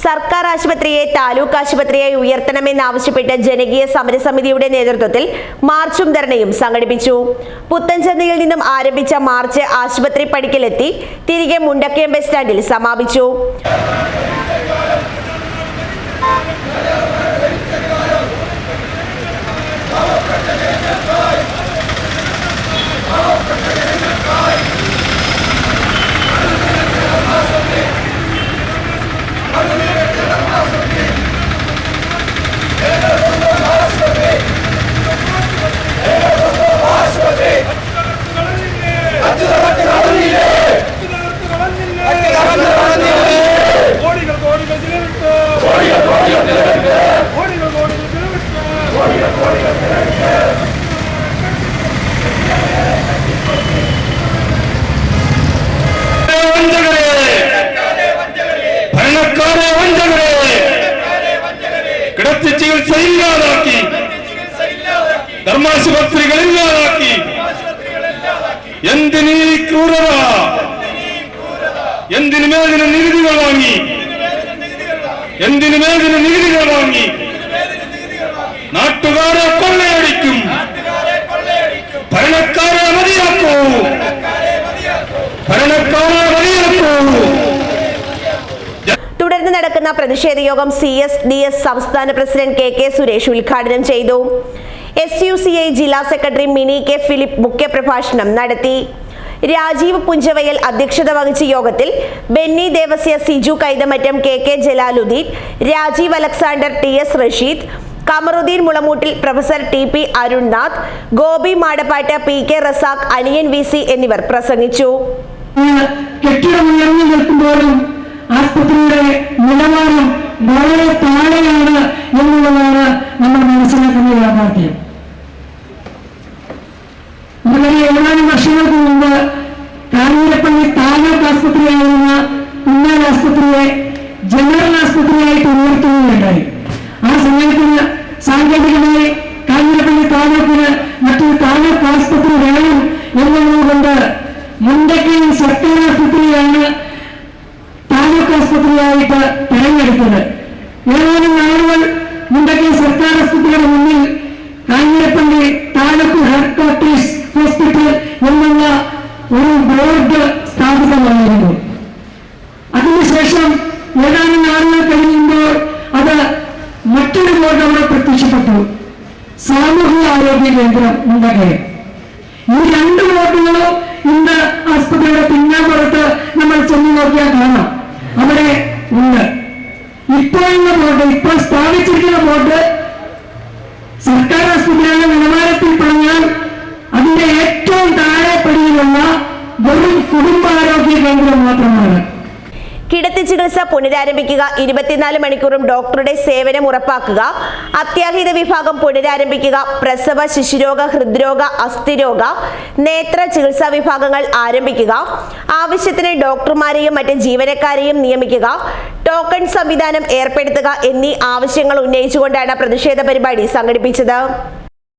സർക്കാർ ആശുപത്രിയെ താലൂക്ക് ആശുപത്രിയായി ഉയർത്തണമെന്നാവശ്യപ്പെട്ട് ജനകീയ സമരസമിതിയുടെ നേതൃത്വത്തിൽ മാർച്ചും ധർണയും സംഘടിപ്പിച്ചു. പുത്തൻചന്തയിൽ നിന്നും ആരംഭിച്ച മാർച്ച് ആശുപത്രി പടിക്കലെത്തി തിരികെ മുണ്ടക്കയം ബസ് സ്റ്റാൻഡിൽ സമാപിച്ചു. കിടത്തി ചികിത്സ ഇല്ലാതാക്കി. ധർമാശുപത്രികൾ ഇല്ലാതാക്കി. എന്തിനീ ക്രൂരത? എന്തിനു മേതിന് നികുതികൾ വാങ്ങി? എന്തിനു മേതിന് നികുതികൾ വാങ്ങി? നാട്ടുകാരെ കൊള്ളയടിക്കും നടക്കുന്ന പ്രതിഷേധ യോഗം സി എസ് ഡി എസ് സംസ്ഥാന പ്രസിഡന്റ് കെ കെ സുരേഷ് ഉദ്ഘാടനം ചെയ്തു. എസ് യു സി ഐ ജില്ലാ സെക്രട്ടറി മിനി കെ ഫിലിപ്പ് മുഖ്യപ്രഭാഷണം നടത്തി. രാജീവ് പുഞ്ചവയൽ അധ്യക്ഷത വഹിച്ച യോഗത്തിൽ Benny Devasya Siju Kaithamattam K K Jalaluddin Rajeev Alexander T S Rasheed Kamaruddin Mulamoottil professor T P Arunnath Gopi Madappattu P K Razak Aniyan V C എന്നിവർ പ്രസംഗിച്ചു. ആസ്പത്രിയുടെ നിലവാരം വളരെ താഴെയാണ് എന്നുള്ളതാണ് നമ്മൾ മനസ്സിലാക്കുന്ന യാഥാർത്ഥ്യം. വളരെ ഏതാനും വർഷങ്ങൾക്ക് മുമ്പ് കാഞ്ഞിരപ്പള്ളി താലൂക്ക് ആസ്പത്രിയായിരുന്ന ഉന്നാൽ ആസ്പത്രിയെ ജനറൽ ആസ്പത്രിയായിട്ട് ഉയർത്തുകയുണ്ടായി. ആ സമയത്തിന് സാങ്കേതികമായി ആസ്പത്രിയായിട്ട് തെരഞ്ഞെടുത്തത്. ഏതാനും നാളുകൾ മുണ്ടക്കി സർക്കാർ ആസ്പത്രിയുടെ മുന്നിൽ Kanjirappally taluk headquarters hospital എന്നുള്ള ഒരു ബോർഡ് സ്ഥാപിതമായിരുന്നു. അതിനുശേഷം ഏതാനും നാളുകൾ കഴിയുമ്പോൾ അത് മറ്റൊരു ബോർഡ് അവിടെ പ്രത്യക്ഷപ്പെട്ടു. സാമൂഹിക ആരോഗ്യ കേന്ദ്രം മുണ്ടകെ ഈ രണ്ട് ബോർഡുകളും ഇന്ന് ആസ്പത്രിയുടെ കുടുംബാരോഗ്യ കേന്ദ്രം മാത്രമാണ്. കിടത്തി ചികിത്സ പുനരാരംഭിക്കുക ഇരുപത്തിനാല് മണിക്കൂറും ഡോക്ടറുടെ സേവനം ഉറപ്പാക്കുക അത്യാഹിത വിഭാഗം പുനരാരംഭിക്കുക പ്രസവ ശിശുരോഗ ഹൃദ്രോഗ അസ്ഥിരോഗ നേത്ര ചികിത്സാ വിഭാഗങ്ങൾ ആരംഭിക്കുക ആവശ്യത്തിന് ഡോക്ടർമാരെയും മറ്റ് ജീവനക്കാരെയും നിയമിക്കുക ടോക്കൺ സംവിധാനം ഏർപ്പെടുത്തുക എന്നീ ആവശ്യങ്ങൾ ഉന്നയിച്ചുകൊണ്ടാണ് പ്രതിഷേധ പരിപാടി സംഘടിപ്പിച്ചത്.